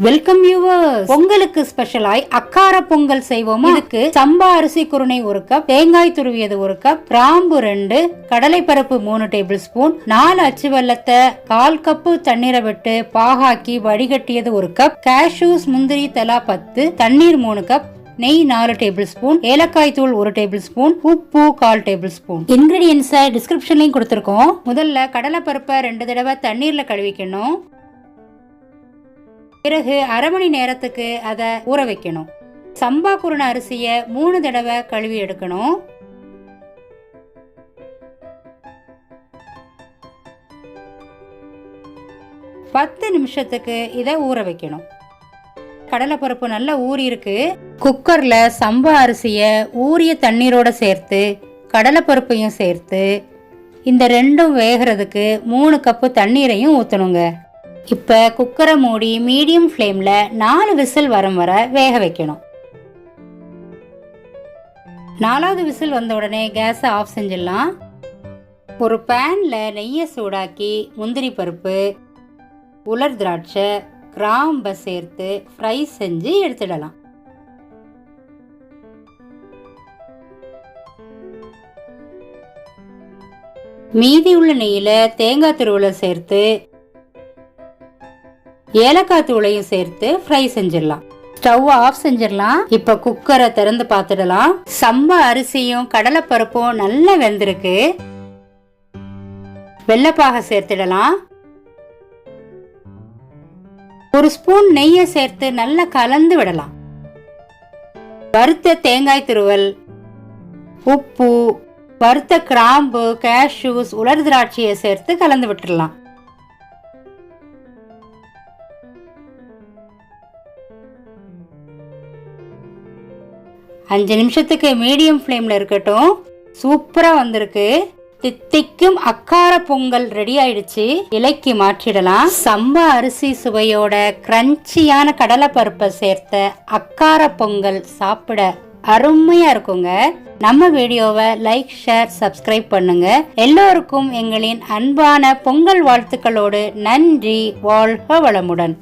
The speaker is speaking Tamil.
வெல்கம் யூவர்ஸ் பொங்கலுக்கு ஸ்பெஷலாய் அக்கார பொங்கல் செய்வோம்? இதுக்கு சம்பா அரிசி குருணை ஒரு கப் தேங்காய் துருவியது ஒரு கப் கிராம்பு ரெண்டு கடலைப்பருப்பு மூணு டேபிள் ஸ்பூன் நாலு அச்சு வெல்லத்தை கால் கப்பு தண்ணீரை விட்டு பாகாக்கி வடிகட்டியது ஒரு கப் கேஷ்யூஸ் முந்திரி தலா பத்து தண்ணீர் மூணு கப் நெய் நாலு டேபிள் ஸ்பூன் ஏலக்காய் தூள் ஒரு டேபிள் ஸ்பூன் உப்பு கால் டேபிள் ஸ்பூன் இன்கிரீடியன்ஸை டிஸ்கிரிப்ஷன்லையும் கொடுத்துருக்கோம். முதல்ல கடலைப்பருப்பை ரெண்டு தடவை தண்ணீர்ல கழுவிக்கணும். பிறகு அரை மணி நேரத்துக்கு அதை ஊற வைக்கணும். சம்பா குருண அரிசியை மூணு தடவை கழுவி எடுக்கணும். பத்து நிமிஷத்துக்கு இதை ஊற வைக்கணும். கடலைப்பருப்பு நல்லா ஊறி இருக்கு. சம்பா அரிசியை ஊறிய தண்ணீரோட சேர்த்து கடலைப்பருப்பையும் சேர்த்து இந்த ரெண்டும் வேகிறதுக்கு மூணு கப்பு தண்ணீரையும் ஊற்றணுங்க இப்போ குக்கரை மூடி மீடியம் ஃப்ளேமில் நாலு விசில் வரும் வர வேக வைக்கணும். நாலாவது விசில் வந்த உடனே கேஸை ஆஃப் செஞ்சிடலாம். ஒரு பேனில் நெய்யை சூடாக்கி முந்திரி பருப்பு உலர் திராட்சை கிராம்பை சேர்த்து ஃப்ரை செஞ்சு எடுத்துடலாம். மீதி உள்ள நெய்யில் தேங்காய் துருவலை சேர்த்து ஏலக்காய் தூளையும் சேர்த்து ஃப்ரை செஞ்சிடலாம். ஸ்டவ் ஆஃப் செஞ்சிடலாம். இப்ப குக்கரை திறந்து பார்த்துடலாம். சம்பா அரிசியும் கடலைப்பருப்பும் நல்லா வெந்திருக்கு. வெள்ளப்பாக சேர்த்துடலாம். ஒரு ஸ்பூன் நெய்யை சேர்த்து நல்லா கலந்து விடலாம். வறுத்த தேங்காய் துருவல் உப்பு வறுத்த கிராம்பு கேஷ்யூஸ் உலர் திராட்சையை சேர்த்து கலந்து விட்டுடலாம். அஞ்சு நிமிஷத்துக்கு மீடியம் ஃப்ளேமில் இருக்கட்டும். சூப்பராக வந்திருக்கு. தித்திக்கும் அக்கார பொங்கல் ரெடி ஆயிடுச்சு. இலைக்கு மாற்றிடலாம். சம்பா அரிசி சுவையோட கிரன்ச்சியான கடலைப்பருப்பை சேர்த்த அக்கார பொங்கல் சாப்பிட அருமையா இருக்குங்க. நம்ம வீடியோவை லைக் ஷேர் சப்ஸ்கிரைப் பண்ணுங்க. எல்லோருக்கும் எங்களின் அன்பான பொங்கல் வாழ்த்துக்களோடு நன்றி வாழ்க வளமுடன்.